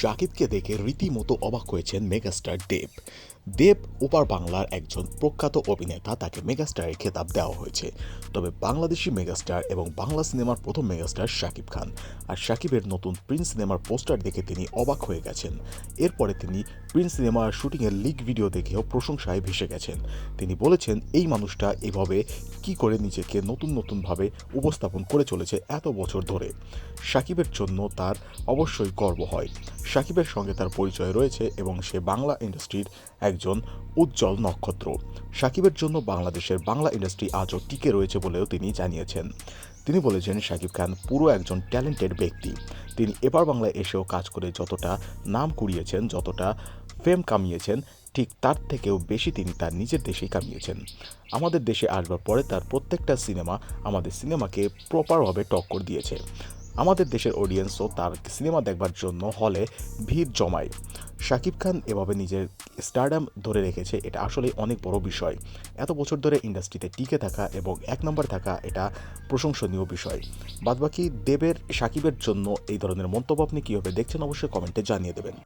শাকিবকে দেখে রীতিমতো অবাক হয়েছেন মেগাস্টার দেব। দেব ওপার বাংলার একজন প্রখ্যাত অভিনেতা, তাকে মেগাস্টারের খেতাব দেওয়া হয়েছে। তবে বাংলাদেশি মেগাস্টার এবং বাংলা সিনেমার প্রথম মেগাস্টার শাকিব খান। আর শাকিবের নতুন প্রিন্স সিনেমার পোস্টার দেখে তিনি অবাক হয়ে গেছেন। এরপরে তিনি প্রিন্স সিনেমার শুটিংয়ের লিক ভিডিও দেখেও প্রশংসায় ভেসে গেছেন। তিনি বলেছেন, এই মানুষটা এভাবে কি করে নিজেকে নতুন নতুনভাবে উপস্থাপন করে চলেছে এত বছর ধরে। সাকিবের জন্য তার অবশ্যই গর্ব হয়। সাকিবের সঙ্গে তার পরিচয় রয়েছে এবং সে বাংলা ইন্ডাস্ট্রির একজন উজ্জ্বল নক্ষত্র। সাকিবের জন্য বাংলাদেশের বাংলা ইন্ডাস্ট্রি আজও টিকে রয়েছে বলেও তিনি জানিয়েছেন। তিনি বলেছেন শাকিব খান পুরো একজন ট্যালেন্টেড ব্যক্তি। তিনি এবার বাংলায় এসেও কাজ করে যতটা নাম কুড়িয়েছেন, যতটা ফেম কামিয়েছেন, ঠিক তার থেকেও বেশি তিনি তার নিজের দেশেই কামিয়েছেন। আমাদের দেশে আসবার পরে তার প্রত্যেকটা সিনেমা আমাদের সিনেমাকে প্রপারভাবে টক্কর দিয়েছে। আমাদের দেশের অডিয়েন্সও তার সিনেমা দেখবার জন্য হলে ভিড় জমায়। শাকিব খান এভাবে নিজের স্টারডাম ধরে রেখেছে, এটা আসলে অনেক বড় বিষয়। এত বছর ধরে ইন্ডাস্ট্রিতে টিকে থাকা এবং এক নম্বর থাকা এটা প্রশংসনীয় বিষয়। বাদবাকি দেবের, শাকিবের জন্য এই ধরনের মন্তব্য আপনি কীভাবে দেখছেন অবশ্যই কমেন্টে জানিয়ে দেবেন।